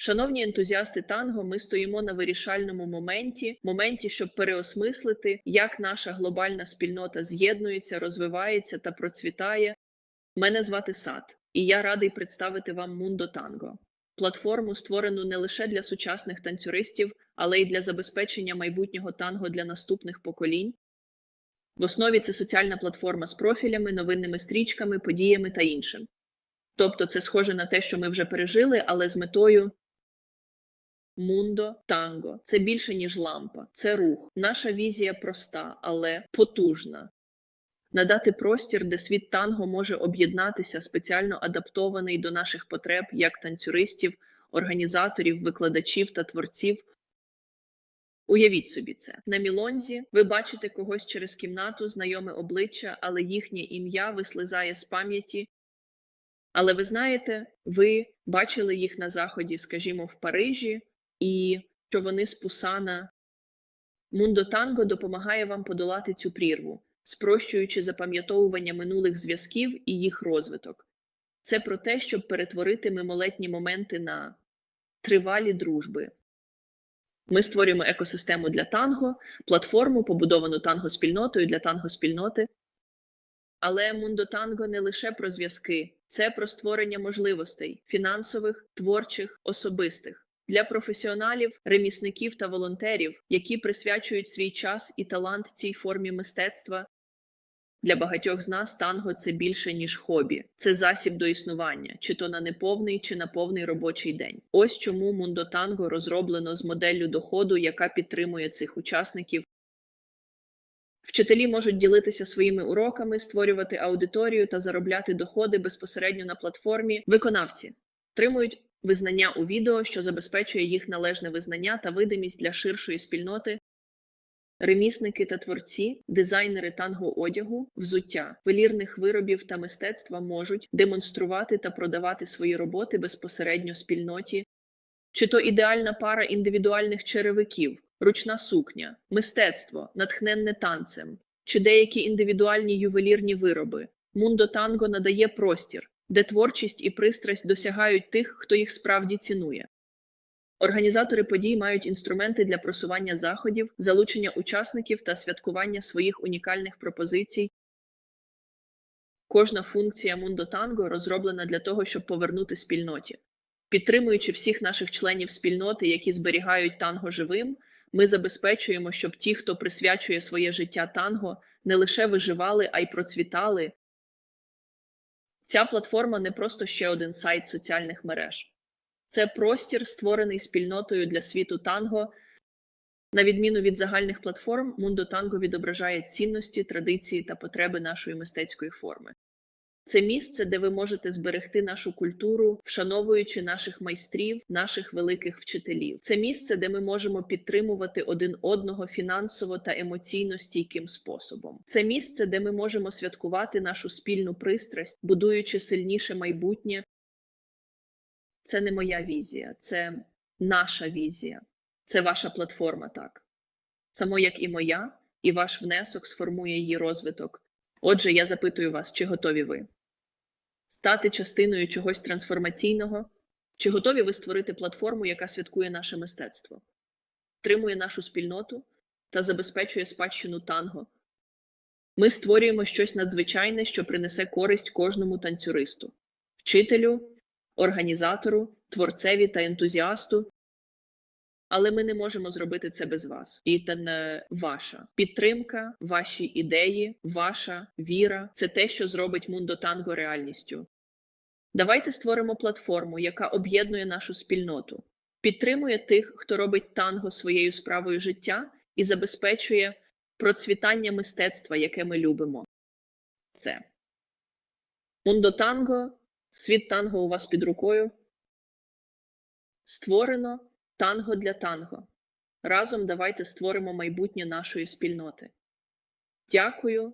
Шановні ентузіасти танго, ми стоїмо на вирішальному моменті, моменті, щоб переосмислити, як наша глобальна спільнота з'єднується, розвивається та процвітає. Мене звати Сад, і я радий представити вам Мундо Танго, платформу, створену не лише для сучасних танцюристів, але й для забезпечення майбутнього танго для наступних поколінь. В основі це соціальна платформа з профілями, новинними стрічками, подіями та іншим. Тобто це схоже на те, що ми вже пережили, але з метою Мундо танго це більше, ніж лампа, це рух. Наша візія проста, але потужна. Надати простір, де світ танго може об'єднатися, спеціально адаптований до наших потреб як танцюристів, організаторів, викладачів та творців. Уявіть собі це. На Мілонзі ви бачите когось через кімнату, знайоме обличчя, але їхнє ім'я вислизає з пам'яті. Але ви знаєте, ви бачили їх на заході, скажімо, в Парижі, і що вони з Пусана. Мундо Танго допомагає вам подолати цю прірву, спрощуючи запам'ятовування минулих зв'язків і їх розвиток. Це про те, щоб перетворити мимолетні моменти на тривалі дружби. Ми створюємо екосистему для танго, платформу, побудовану танго-спільнотою для танго-спільноти. Але Мундо Танго не лише про зв'язки, це про створення можливостей фінансових, творчих, особистих для професіоналів, ремісників та волонтерів, які присвячують свій час і талант цій формі мистецтва. Для багатьох з нас танго це більше ніж хобі, це засіб до існування, чи то на неповний, чи на повний робочий день. Ось чому Мундо Танго розроблено з моделлю доходу, яка підтримує цих учасників. Вчителі можуть ділитися своїми уроками, створювати аудиторію та заробляти доходи безпосередньо на платформі. Виконавці отримують визнання у відео, що забезпечує їх належне визнання та видимість для ширшої спільноти. Ремісники та творці, дизайнери танго одягу, взуття, велірних виробів та мистецтва можуть демонструвати та продавати свої роботи безпосередньо спільноті, чи то ідеальна пара індивідуальних черевиків, ручна сукня, мистецтво, натхненне танцем, чи деякі індивідуальні ювелірні вироби. Мундо танго надає простір, де творчість і пристрасть досягають тих, хто їх справді цінує. Організатори подій мають інструменти для просування заходів, залучення учасників та святкування своїх унікальних пропозицій. Кожна функція Мундо Танго розроблена для того, щоб повернути спільноті. Підтримуючи всіх наших членів спільноти, які зберігають танго живим, ми забезпечуємо, щоб ті, хто присвячує своє життя танго, не лише виживали, а й процвітали. Ця платформа не просто ще один сайт соціальних мереж. Це простір, створений спільнотою для світу танго. На відміну від загальних платформ, Мундо Танго відображає цінності, традиції та потреби нашої мистецької форми. Це місце, де ви можете зберегти нашу культуру, вшановуючи наших майстрів, наших великих вчителів. Це місце, де ми можемо підтримувати один одного фінансово та емоційно стійким способом. Це місце, де ми можемо святкувати нашу спільну пристрасть, будуючи сильніше майбутнє. Це не моя візія, це наша візія, це ваша платформа, так. Само як і моя, і ваш внесок сформує її розвиток. Отже, я запитую вас, чи готові ви стати частиною чогось трансформаційного, чи готові ви створити платформу, яка святкує наше мистецтво, тримує нашу спільноту та забезпечує спадщину танго. Ми створюємо щось надзвичайне, що принесе користь кожному танцюристу, вчителю, організатору, творцеві та ентузіасту. Але ми не можемо зробити це без вас. І це не ваша підтримка, ваші ідеї, ваша віра це те, що зробить Мундо Танго реальністю. Давайте створимо платформу, яка об'єднує нашу спільноту, підтримує тих, хто робить танго своєю справою життя і забезпечує процвітання мистецтва, яке ми любимо. Це Мундо Танго, світ танго у вас під рукою. Створено танго для танго. Разом давайте створимо майбутнє нашої спільноти. Дякую